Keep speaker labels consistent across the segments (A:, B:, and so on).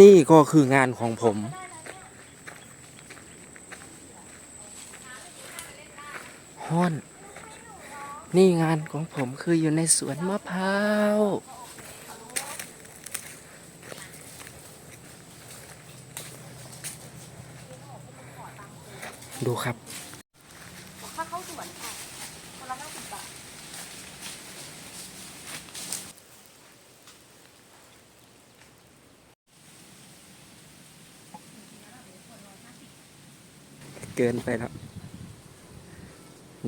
A: นี่ก็คืองานของผมฮ้อน นี่งานของผมคืออยู่ในสวนมะพร้าวดูครับ
B: ค่าเข้าสวนค่ะคนละห้าสิบบาท
A: เกินไปแล้ว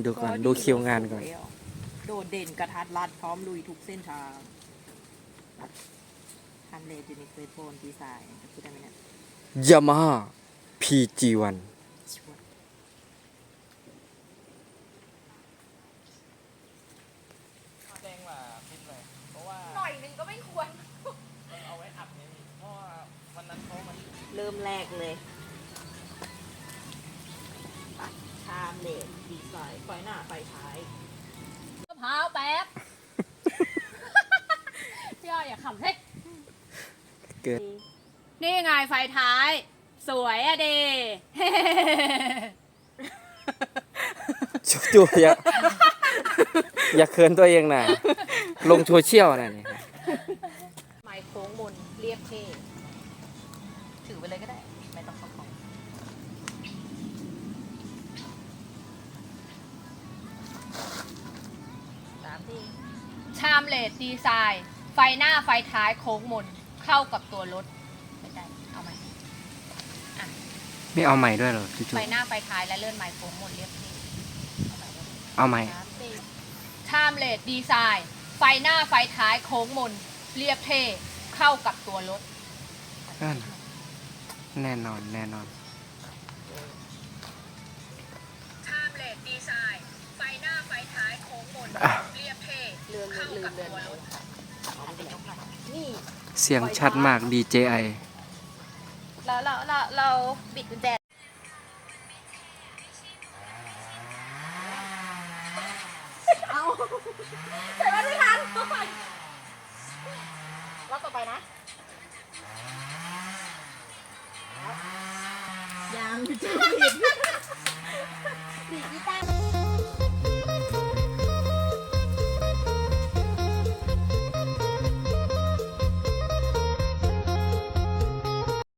A: ดูก่อน ดูคิวงานก่อน
B: โดดเด่นกระทัดรัดพร้อมลุยทุกเส้นทางทำเลยูนิคเวทโฟนดีไซน์จะพูดได้ไหมเนี่ย
A: ยามาฮ่า PG1
B: ชวด
C: แจ้งว่าพิษเลย เพราะว่า
B: หน่อยนึงก็ไม่ควร
C: มันเอาไว้อัดไงพี่เพราะว่าวันนั้นเขามัน
B: เริ่มแรกเลย ตัดชามเลดดีไซน์ไฟหน้าไฟท้าย
D: มะพร้าวแป๊บ พี่อ้อยอย่าขำเฮ้ย
A: เกิน
D: นี่ไงไฟท้าย สวยอะเด
A: จูๆอย่า อย่าเคินตัวเองนะลงโซเชียลนะนี่
D: ไม้โค้งมนเรียบเท่ถือไปเลยก็ได้ ไม่ต้องประคอง ชามเลดดีไซน์ ไฟหน้าไฟท้ายโค้งมนเข้ากับตัวรถไม่ได้เอาไหม
A: ไม่เอาใหม่ด้วยเหรอจู
D: ไฟหน้าไฟท้ายและเลื่อนไม้โค้งมนเรียบเท่เอาไหม
A: ๆเอาใหม่
D: ชามเลดดีไซน์ ไฟหน้าไฟท้ายโค้งมนเรียบเท่เข้ากับตัวรถ
A: นั่นแน่นอนแน่นอน
B: เรือน
D: เข้า
B: เรือ
D: กันบ
B: เรือน
D: ตัวรถ
B: นี่
A: เสียงชัดมาก DJI
D: เราเราเราเราบิดกุญแจ
B: เอาใส่มาไม่ทันรอบต่อไปนะยังจะผิด